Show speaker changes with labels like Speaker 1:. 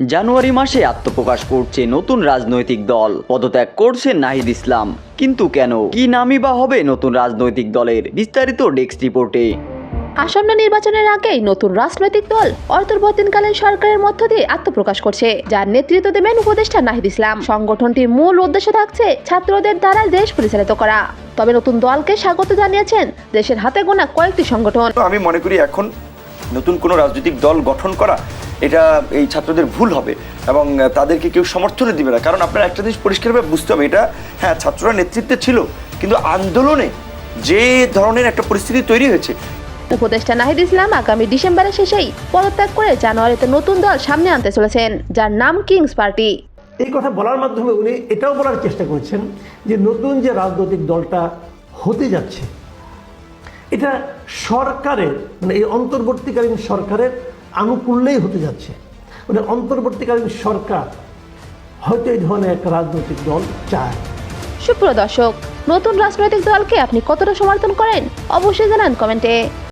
Speaker 1: জানুয়ারি মাসে আত্মপ্রকাশ করছে নতুন রাজনৈতিক দল। পদত্যাগ করছে নাহিদ ইসলাম। কিন্তু কেন? কি নামই বা হবে নতুন রাজনৈতিক দলের? বিস্তারিত ডেস্ক রিপোর্টে।
Speaker 2: আসন্ন নির্বাচনের আগেই নতুন রাজনৈতিক দল অন্তর্বর্তীকালীন সরকারের মধ্য দিয়ে আত্মপ্রকাশ করছে যার নেতৃত্ব দেবেন উপদেষ্টা নাহিদ ইসলাম। সংগঠনটির মূল উদ্দেশ্য থাকছে ছাত্রদের দ্বারা দেশ পরিচালিত করা। তবে নতুন দলকে স্বাগত জানিয়েছেন দেশের হাতে গোনা কয়েকটি সংগঠন।
Speaker 3: আমি মনে করি এখন নতুন কোনো রাজনৈতিক দল গঠন করা এটা এই ছাত্রদের ভুল হবে এবং তাদেরকে কেউ সমর্থনে দিবে না। কারণ আপনার একটা জিনিস পরিষ্কারভাবে বুঝতে হবে এটা হ্যাঁ ছাত্ররা নেতৃত্বে ছিল কিন্তু আন্দোলনে যে ধরনের একটা পরিস্থিতি তৈরি হয়েছে
Speaker 2: উপদেষ্টা নাহিদ ইসলাম আগামী ডিসেম্বরের শেষেই পদত্যাগ করে জানুয়ারিতে নতুন দল সামনে আনতে চলেছেন যার নাম কিংস পার্টি।
Speaker 4: এই কথা বলার মাধ্যমে উনি এটাও বলার চেষ্টা করেছেন যে নতুন যে রাজনৈতিক দলটা হতে যাচ্ছে এটা সরকারের মানে এই অন্তর্বর্তীকালীন সরকারের আনুকূল্যেই হতে যাচ্ছে। মানে অন্তর্বর্তীকালীন সরকার হয়তো এই ধরনের একটা রাজনৈতিক দল চায়।
Speaker 2: সুপ্রিয় দর্শক, নতুন রাজনৈতিক দলকে আপনি কতটা সমর্থন করেন? অবশ্যই জানান কমেন্টে।